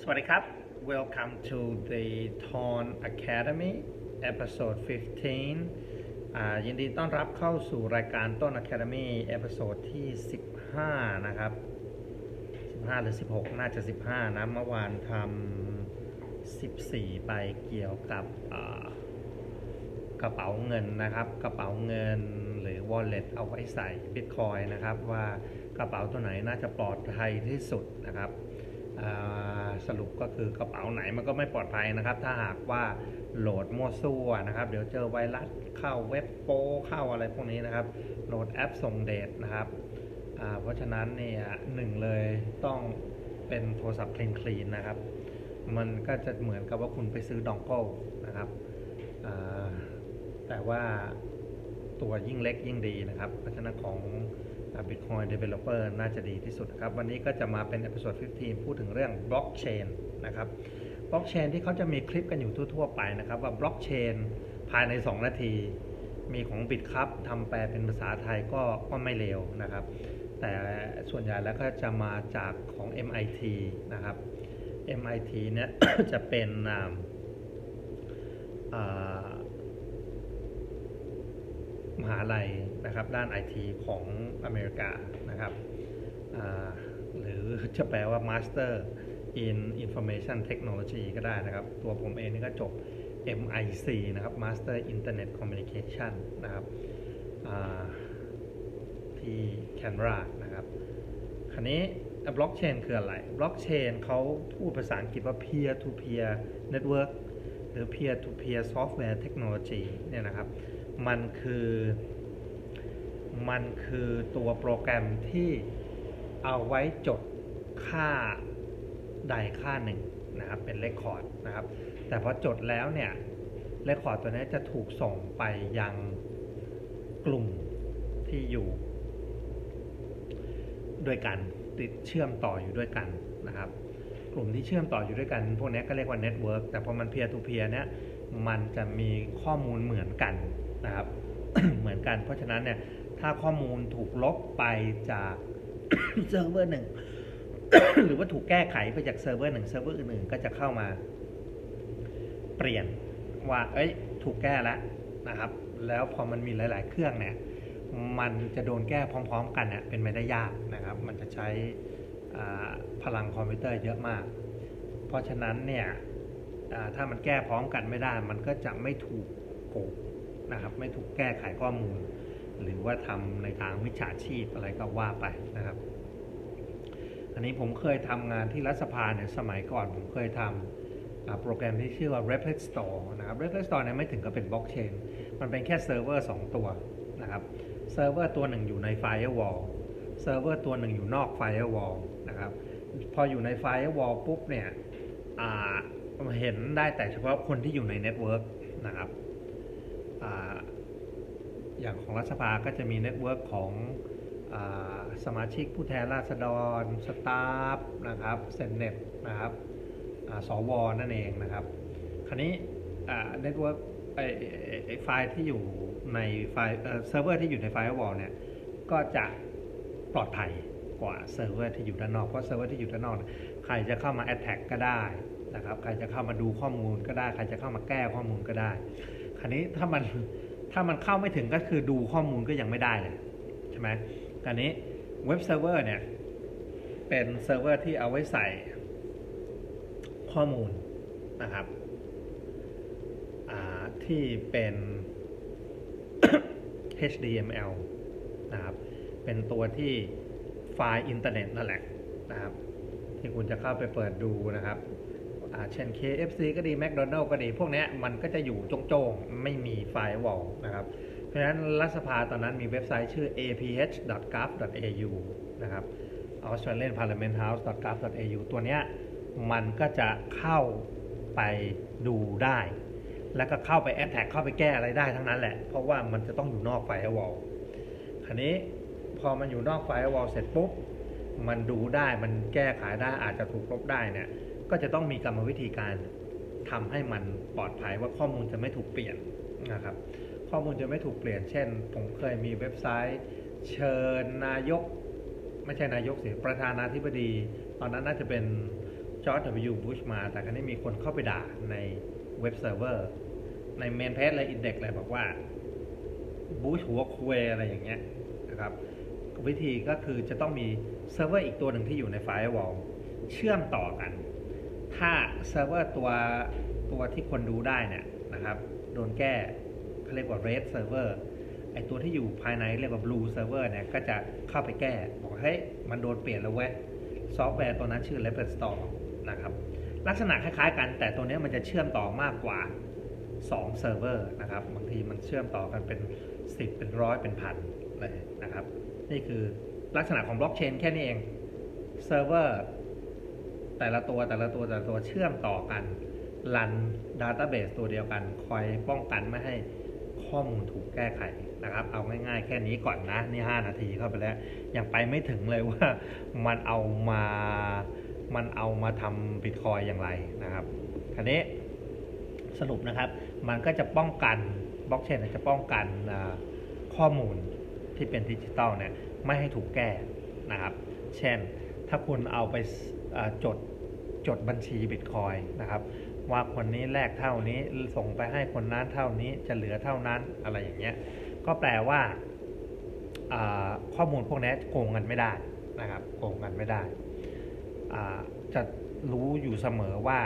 สวัสดีครับ Welcome to the Torn Academy episode 15อ่ายินดีต้อนรับเข้าสู่รายการต้น Academy episode ที่ 15 นะครับ 15 หรือ 16 น่าจะ 15 นะ เมื่อวานทำ 14 ไปเกี่ยวกับกระเป๋าเงินนะครับ กระเป๋าเงินหรือ wallet เอาไว้ใส่ Bitcoin นะครับว่า กระเป๋าตัวไหนน่าจะปลอดภัยที่สุดนะครับสรุปก็คือกระเป๋าไหนมันก็ไม่ปลอดภัยนะครับ ถ้าหากว่าโหลดมั่วซั่วนะครับ เดี๋ยวเจอไวรัสเข้าเว็บโป้เข้าอะไรพวกนี้นะครับ โหลดแอปส่งเดทนะครับเพราะฉะนั้นเนี่ยหนึ่งเลยต้องเป็นโทรศัพท์คลีนคลีนๆนะครับ มันก็จะเหมือนกับว่าคุณไปซื้อดองโก้นะครับแต่ว่าตัวยิ่งเล็กยิ่งดีนะครับ เพราะฉะนั้นของ Bitcoin Developer น่าจะดีที่สุดครับ วันนี้ก็จะมาเป็น episode 15 พูดถึงเรื่อง blockchain นะครับ blockchain ที่เขาจะมีคลิปกันอยู่ทั่วๆไปนะครับ ว่า blockchain ภายใน 2 นาที มีของบิตครับทำแปลเป็นภาษาไทยก็ก็ไม่เลวนะครับ แต่ส่วนใหญ่แล้วก็จะมาจากของ MIT นะครับ MIT เนี่ยจะเป็นอ่า มหาลัยนะครับด้านไอทีของอเมริกานะครับหรือจะแปลว่า Master in Information Technology ก็ได้นะครับ ตัวผมเองนี่ก็จบ MIC นะครับ Master Internet Communication นะครับที่ Canberra นะครับคราวนี้บล็อกเชนคืออะไร บล็อกเชนเขาพูดภาษาอังกฤษว่า peer to peer network หรือ peer to peer software technology เนี่ยนะครับ มันคือ มันคือตัวโปรแกรมที่เอาไว้จดค่าใดค่าหนึ่งนะครับ เป็นเลคคอร์ดนะครับ แต่พอจดแล้วเนี่ยเลคคอร์ดตัวนี้จะถูกส่งไปยังกลุ่มที่อยู่ ด้วยกันติดเชื่อมต่ออยู่ด้วยกันนะครับ กลุ่มที่เชื่อมต่ออยู่ด้วยกัน พวกนี้ก็เรียกว่าเน็ตเวิร์กแต่พอมันเพียร์ทูเพียร์เนี่ยมันจะมีข้อมูลเหมือนกัน นะครับ เหมือนกัน เพราะฉะนั้นเนี่ย ถ้าข้อมูลถูกลบไปจากเซิร์ฟเวอร์หนึ่งหรือว่าถูกแก้ไขไปจากเซิร์ฟเวอร์หนึ่งเซิร์ฟเวอร์อื่นๆก็จะเข้ามา เปลี่ยนว่า เอ้ย ถูกแก้แล้วนะครับ แล้วพอมันมีหลาย ๆ เครื่องเนี่ย มันจะโดนแก้พร้อม ๆ กันเนี่ยเป็นไม่ได้ยากนะครับ มันจะใช้พลังคอมพิวเตอร์เยอะมาก เพราะฉะนั้นเนี่ยถ้ามันแก้พร้อมกันไม่ได้ มันก็จะไม่ถูกโกง นะครับ ไม่ถูกแก้ไขข้อมูล หรือว่าทำในทางมิจฉาชีพอะไรก็ว่าไปนะครับ อันนี้ผมเคยทำงานที่รัฐสภาเนี่ยสมัยก่อนผมเคยทำอ่าโปรแกรมที่ชื่อว่า Replit Store นะครับ Replit Store เนี่ยไม่ถึงกับเป็นบล็อกเชนมันเป็นแค่เซิร์ฟเวอร์2ตัวนะครับเซิร์ฟเวอร์ตัวหนึ่งอยู่ใน Firewall เซิร์ฟเวอร์ตัวหนึ่งอยู่นอก Firewall นะครับพออยู่ใน Firewall ปุ๊บเนี่ยเห็นได้แต่เฉพาะคนที่อยู่ในเน็ตเวิร์กนะครับ อย่างของรัฐสภาก็จะมีเน็ตเวิร์กของอสมาชิกผู้แทนราษฎร สตาฟนะครับเซนเน็ตนะครับอ่าสวนั่นเองนะครับ คราวนี้เน็ตเวิร์กไฟล์ที่อยู่ในไฟล์เซิร์ฟเวอร์ที่อยู่ในไฟล์วอลเนี่ยก็จะปลอดภัยกว่าเซิร์ฟเวอร์ที่อยู่ด้านนอก เพราะเซิร์ฟเวอร์ที่อยู่ด้านนอก ใครจะเข้ามาแอ t แทกก็ได้นะครับ ใครจะเข้ามาดูข้อมูลก็ได้ ใครจะเข้ามาแก้ข้อมูลก็ได้ คราวนี้ถ้ามันถ้ามันเข้าไม่ถึงก็คือดูข้อมูลก็ยังไม่ได้เลยใช่ไหมคราวนี้เว็บเซิร์ฟเวอร์เนี่ย เป็นเซิร์ฟเวอร์ที่เอาไว้ใส่ข้อมูลนะครับอ่าที่เป็น HTML นะครับ เป็นตัวที่ไฟล์อินเทอร์เน็ตนั่นแหละนะครับ ที่คุณจะเข้าไปเปิดดูนะครับ เช่น KFC ก็ดี McDonald ก็ดี พวกนี้มันก็จะอยู่โจงๆ ไม่มีไฟวอลนะครับ เพราะฉะนั้นรัฐสภาตอนนั้นมีเว็บไซต์ชื่อ aph.gov.au นะครับ Australian Parliament House.gov.au ตัวเนี้ยมันก็จะเข้าไปดูได้ แล้วก็เข้าไปแอ t แท็กเข้าไปแก้อะไรได้ทั้งนั้นแหละ เพราะว่ามันจะต้องอยู่นอกไฟวอลคราวนี้พอมันอยู่นอกไฟวอลเสร็จปุ๊บ มันดูได้มันแก้ไขได้อาจจะถูกลบได้เนี่ย ก็จะต้องมีกรรมวิธีการทำให้มันปลอดภัยว่าข้อมูลจะไม่ถูกเปลี่ยนนะครับ ข้อมูลจะไม่ถูกเปลี่ยน เช่น ผมเคยมีเว็บไซต์ เชิญนายก ไม่ใช่นายกสิประธานาธิบดี ตอนนั้นน่าจะเป็นจอร์จ W. บุชมา แต่ครั้นี้มีคนเข้าไปด่าในเว็บเซิร์ฟเวอร์ ในเมนเพจและอินเด็กเลยบอกว่าบูชหัวคุยอะไรอย่างเงี้ยนะครับวิธีก็คือจะต้องมีเซิร์ฟเวอร์อีกตัวหนึ่งที่อยู่ในไฟล์วอลเชื่อมต่อกัน ถ้าเซิร์ฟเวอร์ตัวตัวที่คนดูได้เนี่ยนะครับ โดนแก้เขาเรียกว่า red server ไอตัวที่อยู่ภายในเรียกว่า blue server เนี่ยก็จะเข้าไปแก้ บอกเฮ้ยมันโดนเปลี่ยนแล้วเว้ยซอฟต์แวร์ตัวนั้นชื่อ Leopard Store นะครับลักษณะคล้ายๆกัน แต่ตัวนี้มันจะเชื่อมต่อมากกว่า2เซิร์ฟเวอร์นะครับบางทีมันเชื่อมต่อกันเป็น 10 เป็นร้อยเป็นพันเลยนะครับ นี่คือลักษณะของบล็อกเชนแค่นี้เองเซิร์ฟเวอร์ แต่ละตัวแต่ละตัวแต่ละตัวเชื่อมต่อกันรันดัตต้าเบสตัวเดียวกัน คอยป้องกันไม่ให้ข้อมูลถูกแก้ไขนะครับ เอาง่ายๆแค่นี้ก่อนนะ นี่ 5 นาทีเข้าไปแล้ว ยังไปไม่ถึงเลยว่ามันเอามา มันเอามาทำบิตคอยอย่างไรนะครับคันนี้สรุปนะครับ มันก็จะป้องกันบล็อกเชนจะป้องกันข้อมูลที่เป็นดิจิตอลเนี่ยไม่ให้ถูกแก้นะครับ เช่นถ้าคุณเอาไปจด จดบัญชีบิตคอยนะครับ ว่าคนนี้แลกเท่านี้ส่งไปให้คนนั้นเท่านี้จะเหลือเท่านั้นอะไรอย่างเงี้ย ก็แปลว่าข้อมูลพวกนี้โกงกันไม่ได้นะครับโกงกันไม่ได้ จะรู้อยู่เสมอว่า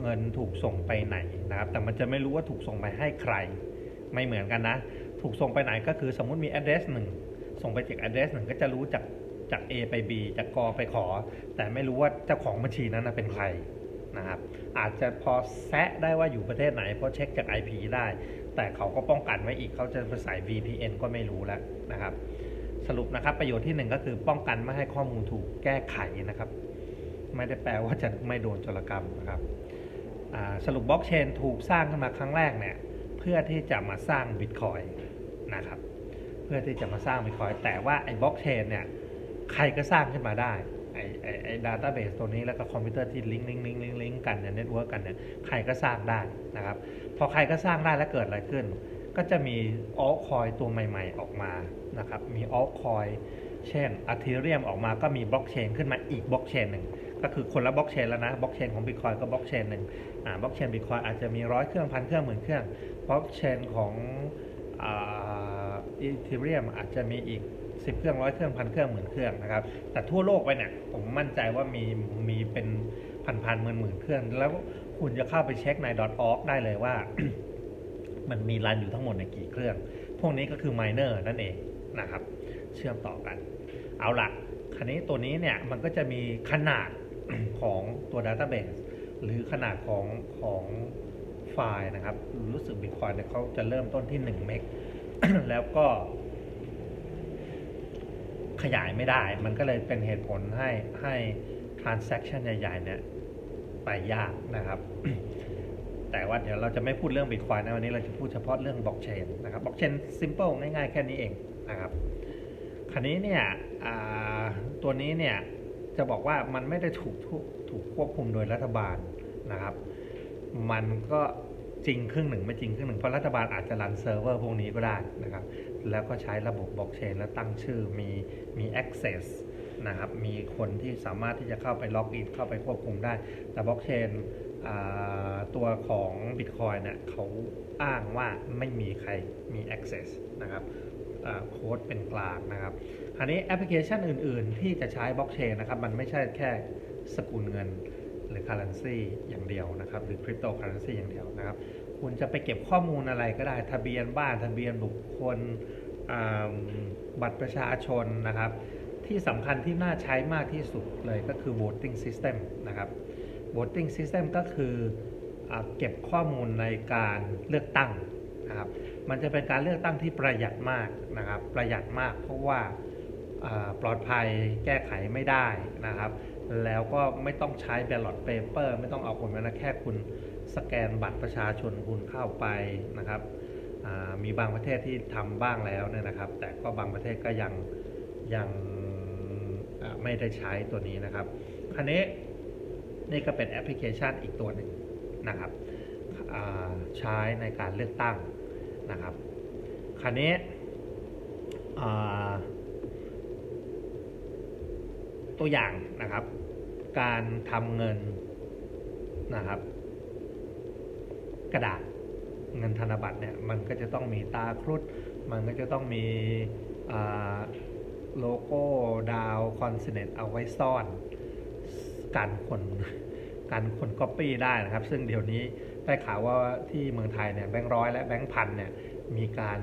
เงินถูกส่งไปไหนนะครับ แต่มันจะไม่รู้ว่าถูกส่งไปให้ใคร ไม่เหมือนกันนะ ถูกส่งไปไหนก็คือสมมุติมี address หนึ่งส่งไปจาก address หนึ่งก็จะรู้จาก จาก A ไป B จากกไปขอ แต่ไม่รู้ว่าเจ้าของบัญชีนั้นเป็นใครนะครับอาจจะพอแซะได้ว่าอยู่ประเทศไหน เพราะเช็คจาก IP ได้ แต่เขาก็ป้องกันไว้อีกเขาจะไปใส่ VPN ก็ไม่รู้แล้วนะครับ สรุปนะครับประโยชน์ที่ 1 ก็คือป้องกันไม่ให้ข้อมูลถูกแก้ไขนะครับ ไม่ได้แปลว่าจะไม่โดนโจรกรรมนะครับสรุปบล็อกเชนถูกสร้างขึ้นมาครั้งแรกเนี่ยเพื่อที่จะมาสร้างบิตคอยนะครับเพื่อที่จะมาสร้างบิตคอยแต่ว่าไอ้บล็อกเชนเนี่ย ใครก็สร้างขึ้นมาได้ไอ้ไอ้ไอ้ดัตต้าเบสตัวนี้แล้วก็คอมพิวเตอร์ที่ลิงก์ลิงก์ลิงก์ลิงก์ลิงก์กันเนี่ยเน็ตเวิร์กกันเนี่ยใครก็สร้างได้นะครับ พอใครก็สร้างได้แล้วเกิดอะไรขึ้น ก็จะมีออลคอยตัวใหม่ ๆ ออกมานะครับ มีออลคอยเช่นอัลเทเรียมออกมาก็มีบล็อกเชนขึ้นมาอีกบล็อกเชนหนึ่งก็คือคนละบล็อกเชนแล้วนะบล็อกเชนของบิตคอยก็บล็อกเชนหนึ่งอ่าบล็อกเชนบิตคอยอาจจะมีร้อยเครื่องพันเครื่องหมื่นเครื่องบล็อกเชนของอ่าอีเทเรียมอาจจะมีอีก สิบเครื่องร้อยเครื่องพันเครื่องหมื่นเครื่องนะครับ แต่ทั่วโลกไปเนี่ยผมมั่นใจว่ามีมีเป็นพันพันหมื่นหมื่นเครื่อง แล้วคุณจะเข้าไปเช็คใน .org ได้เลยว่า มันมีรันอยู่ทั้งหมดในกี่เครื่อง พวกนี้ก็คือ miner นั่นเองนะครับ เชื่อมต่อกัน เอาละคันนี้ตัวนี้เนี่ยมันก็จะมีขนาดของตัว Database หรือขนาดของของไฟล์นะครับ รู้สึก Bitcoin เนี่ยเขาจะเริ่มต้นที่ 1 เมกแล้วก็ ขยายไม่ได้ มันก็เลยเป็นเหตุผลให้ให้ transaction ใหญ่ๆเนี่ยไปยากนะครับ แต่ว่าเดี๋ยวเราจะไม่พูดเรื่อง Bitcoin นะวันนี้เราจะพูดเฉพาะเรื่องบล็อกเชนนะครับบล็อกเชน simple ง่ายๆ แค่นี้เองนะครับคราวนี้เนี่ยตัวนี้เนี่ยจะบอกว่ามันไม่ได้ถูกถูกควบคุมโดยรัฐบาลนะครับ มันก็ จริงครึ่งหนึ่งไม่จริงครึ่งหนึ่งเพราะรัฐบาลอาจจะรันเซิร์ฟเวอร์พวกนี้ก็ได้นะครับ แล้วก็ใช้ระบบบล็อกเชนแล้วตั้งชื่อมีมี access นะครับมีคนที่สามารถที่จะเข้าไปล็อกอินเข้าไปควบคุมได้ แต่บล็อกเชนตัวของ Bitcoin เนี่ยเขาอ้างว่าไม่มีใครมี access นะครับโค้ดเป็นกลางนะครับ อันนี้แอปพลิเคชันอื่น ๆ ที่จะใช้บล็อกเชนนะครับ มันไม่ใช่แค่สกุลเงิน หรือ currency อย่างเดียวนะครับ หรือ crypto currency อย่างเดียวนะครับ คุณจะไปเก็บข้อมูลอะไรก็ได้ทะเบียนบ้านทะเบียนบุคคลบัตรประชาชนนะครับ ที่สำคัญที่น่าใช้มากที่สุดเลยก็คือ voting system นะครับ voting system ก็คืออเก็บข้อมูลในการเลือกตั้งนะครับ มันจะเป็นการเลือกตั้งที่ประหยัดมากนะครับ ประหยัดมากเพราะว่าปลอดภัยแก้ไขไม่ได้นะครับ แล้วก็ไม่ต้องใช้ ballot paper ไม่ต้องเอาคนมาแค่คุณสแกนบัตรประชาชนคุณเข้าไปนะครับมีบางประเทศที่ทำบ้างแล้วเนี่ยนะครับ แต่ก็บางประเทศก็ยังยังไม่ได้ใช้ตัวนี้นะครับคันนี้นี่ก็เป็นแอปพลิเคชันอีกตัวหนึ่งนะครับใช้ในการเลือกตั้งนะครับคันนี้ ตัวอย่างนะครับ การทำเงินนะครับ กระดาษเงินธนบัตรเนี่ยมันก็จะต้องมีตาครุฑมันก็จะต้องมีโลโก้ดาวคอนเซเนตเอาไว้ซ่อนการคนการคนก๊อปปี้ได้นะครับ ซึ่งเดี๋ยวนี้ได้ข่าวว่าที่เมืองไทยเนี่ยแบงค์ร้อยและแบงค์พันเนี่ยมีการ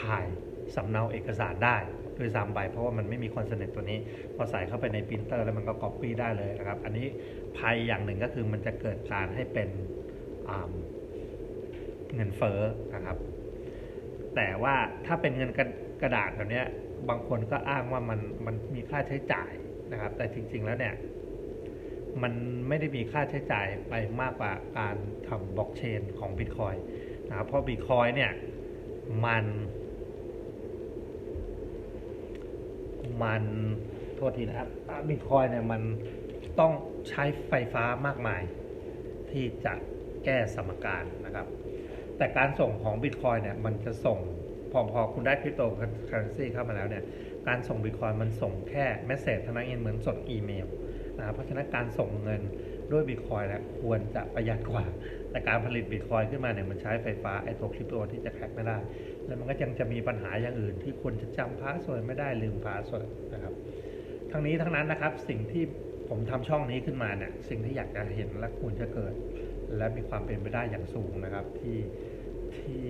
ถ่ายสำเนาเอกสารได้ ด้วยซ้ำไปเพราะว่ามันไม่มีคอนเซนเนตตัวนี้ พอใส่เข้าไปในปรินเตอร์แล้วมันก็ก๊อปปี้ได้เลยนะครับ อันนี้ภัยอย่างหนึ่งก็คือมันจะเกิดการให้เป็นเงินเฟ้อนะครับ แต่ว่าถ้าเป็นเงินกระกระดาษแบบนี้บางคนก็อ้างว่ามันมันมีค่าใช้จ่ายนะครับ แต่จริง ๆแล้วเนี่ยมันไม่ได้มีค่าใช้จ่ายไปมากกว่าการทำบล็อกเชนของบิตคอยนะครับเพราะบิตคอยเนี่ยมัน มันโทษทีนะครับบิตคอยเนี่ยมันต้องใช้ไฟฟ้ามากมาย ที่จะแก้สมการนะครับ แต่การส่งของบิตคอยเนี่ยมันจะส่งพอพอคุณได้คริปโตเคอเรนซีเข้ามาแล้วเนี่ยการส่งบิตคอยมันส่งแค่เมสเซจเท่านั้นเองเหมือนส่งอีเมลนะครับเพราะฉะนั้นการส่งเงินด้วยบิตคอยเนี่ยควรจะประหยัดกว่า แต่การผลิตบิตคอยขึ้นมาเนี่ยมันใช้ไฟฟ้าไอตัวคริปโตที่จะแคกไม่ได้ แล้วมันก็ยังจะมีปัญหาอย่างอื่น ที่ควรจะจำพาสเวิร์ดไม่ได้ลืมพาสเวิร์ดนะครับ ทั้งนี้ทั้งนั้นนะครับสิ่งที่ผมทำช่องนี้ขึ้นมาเนี่ยสิ่งที่อยากจะเห็นและควรจะเกิด และมีความเป็นไปได้อย่างสูงนะครับ ที่ที่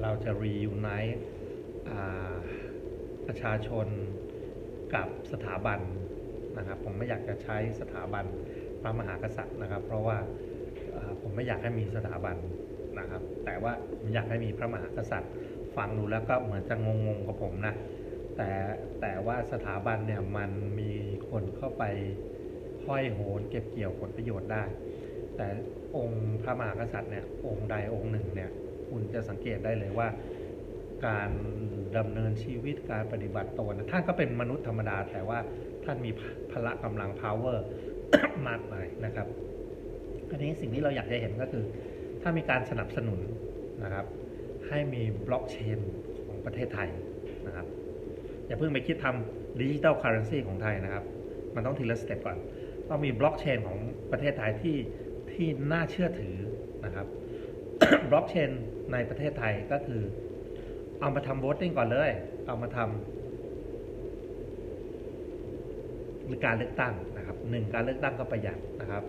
เราจะ reunite อ่าประชาชนกับสถาบันนะครับ ผมไม่อยากจะใช้สถาบันพระมหากษัตริย์นะครับ เพราะว่าผมไม่อยากให้มีสถาบัน นะครับ แต่ว่าผมอยากให้มีพระมหากษัตริย์ฟังดูแล้วก็เหมือนจะงงๆกับผมนะ แต่แต่ว่าสถาบันเนี่ยมันมีคนเข้าไปห้อยโหนเก็บเกี่ยวผลประโยชน์ได้ แต่องค์พระมหากษัตริย์เนี่ยองค์ใดองค์หนึ่งเนี่ยคุณจะสังเกตได้เลยว่า การดำเนินชีวิตการปฏิบัติตนะท่านก็เป็นมนุษย์ธรรมดา แต่ว่าท่านมีพละกำลัง power มากมายนะครับอันนี้สิ่งที่เราอยากจะเห็นก็คือ ถ้ามีการสนับสนุนนะครับ ให้มีบล็อกเชนของประเทศไทยนะครับ อย่าเพิ่งไปคิดทำดิจิ t a ลเคอร์เรนซีของไทยนะครับ มันต้องทีละสเต็ปก่อน ต้องมีบล็อกเชนของประเทศไทยที่ที่น่าเชื่อถือนะครับบล็อกเชนในประเทศไทยก็คือ เอามาทำโ o ตติ้งก่อนเลย เอามาทำการเลือกตั้งนะครับหนึ่งการเลือกตั้งก็ประหยัดนะครับ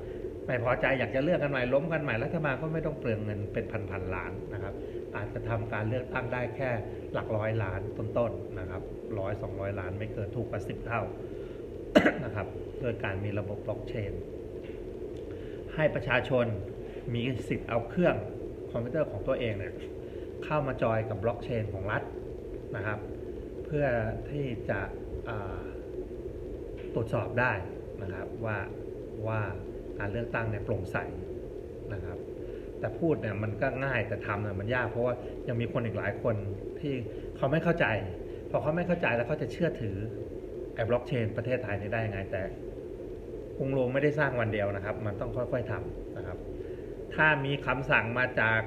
ไม่พอใจอยากจะเลือกกันใหม่ล้มกันใหม่รัฐบาลก็ไม่ต้องเปลืองเงินเป็นพันๆล้านนะครับ อาจจะทำการเลือกตั้งได้แค่หลักร้อยล้านต้นๆนะครับร้อยสองร้อยล้านไม่เกินถูกกว่าสิบเท่านะครับโดยการมีระบบบล็อกเชน ให้ประชาชนมีสิทธิ์เอาเครื่องคอมพิวเตอร์ของตัวเองเนี่ยเข้ามาจอยกับบล็อกเชนของรัฐนะครับ เพื่อที่จะตรวจสอบได้นะครับว่าว่า การเลือกตั้งเนี่ยโปร่งใสนะครับ แต่พูดเนี่ยมันก็ง่ายแต่ทำเนี่ยมันยากเพราะว่ายังมีคนอีกหลายคนที่เขาไม่เข้าใจ พอเขาไม่เข้าใจแล้วเขาจะเชื่อถือไอ้บล็อกเชนประเทศไทยนี่ได้ยังไงแต่กรุงโรมไม่ได้สร้างวันเดียวนะครับ มันต้องค่อยๆทำนะครับ ถ้ามีคำสั่งมาจาก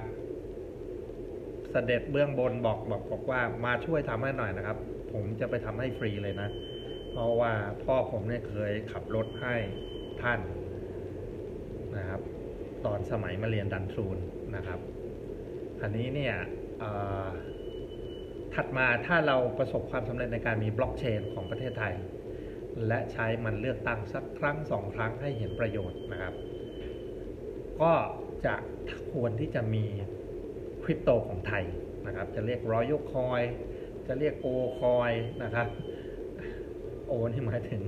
เสด็จเบื้องบนบอกบอกบอกว่ามาช่วยทำให้หน่อยนะครับ ผมจะไปทำให้ฟรีเลยนะ เพราะว่าพ่อผมเนี่ยเคยขับรถให้ท่าน นะครับ ตอนสมัยมาเรียนดันทรูนนะครับอันนี้เนี่ยถัดมาถ้าเราประสบความสำเร็จในการมีบล็อกเชนของประเทศไทย และใช้มันเลือกตั้งสักครั้งสองครั้งให้เห็นประโยชน์นะครับ ก็จะควรที่จะมีคริปโตของไทยนะครับ จะเรียกรอยัลคอย จะเรียกโอคอยนะครับ โอนี่หมายถึง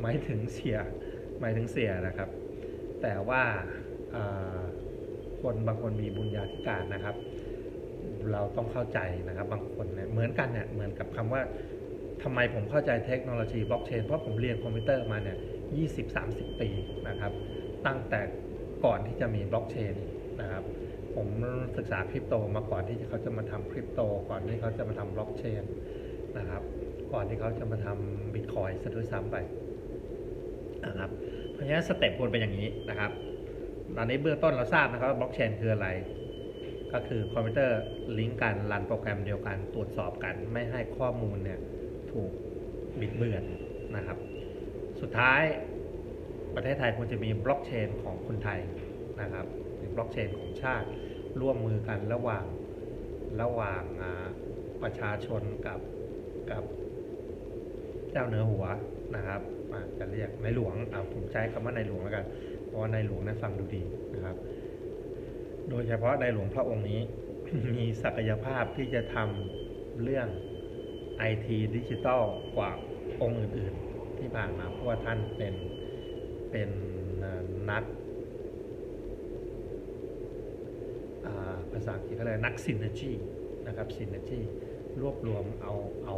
หมายถึงเสียหมายถึงเสียนะครับ แต่ว่าคนบางคนมีบุญญาธิการนะครับ เราต้องเข้าใจนะครับ บางคนเนี่ยเหมือนกันเนี่ยเหมือนกับคำว่าทำไมผมเข้าใจเทคโนโลยีบล็อกเชนเพราะผมเรียนคอมพิวเตอร์มาเนี่ย20-30ปีนะครับ ตั้งแต่ก่อนที่จะมีบล็อกเชนนะครับ ผมศึกษาคริปโตมาก่อนที่เขาจะมาทำคริปโต ก่อนที่เขาจะมาทำบล็อกเชนนะครับ ก่อนที่เขาจะมาทำบิตคอยน์ซะด้วยซ้ำไปนะครับ เพราะฉะนั้นสเต็ปควรเป็นอย่างนี้นะครับ ตอนนี้เบื้องต้นเราทราบนะครับว่าบล็อกเชนคืออะไร ก็คือคอมพิวเตอร์ลิงก์กันรันโปรแกรมเดียวกันตรวจสอบกัน ไม่ให้ข้อมูลเนี่ยถูกบิดเบือนนะครับ สุดท้ายประเทศไทยควรจะมีบล็อกเชนของคนไทยนะครับเป็นบล็อกเชนของชาติร่วมมือกันระหว่างระหว่างประชาชนกับกับเจ้าเหนือหัวนะครับาจะเรียกในหลวงเอาผมใช้คำว่าในหลวงแล้วกันเพราะว่าในหลวงนั้นฟังดูดีนะครับ โดยเฉพาะในหลวงพระองค์นี้ มีศักยภาพที่จะทำเรื่องไอทีดิจิตอลกว่าองค์อื่น ๆ ที่ผ่านมาเพราะว่าท่านเป็นเป็นนักภาษาอังกฤษเขาเรียนักซินเนจีนะครับซินเนจีรวบรวมเอาเอา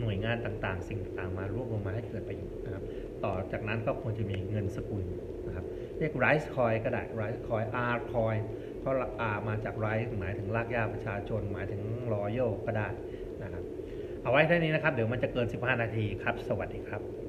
หน่วยงานต่างๆ สิ่งต่างๆ มารวบรวมมาให้เกิดประโยชน์นะครับ ต่อจากนั้นก็ควรจะมีเงินสกุลนะครับ เรียก rice coin ก็ได้ rice coin R coin เพราะ R มาจาก rice หมายถึงรากหญ้าประชาชน หมายถึง royal ก็ได้นะครับ เอาไว้แค่นี้นะครับ เดี๋ยวมันจะเกิน 15 นาทีครับ สวัสดีครับ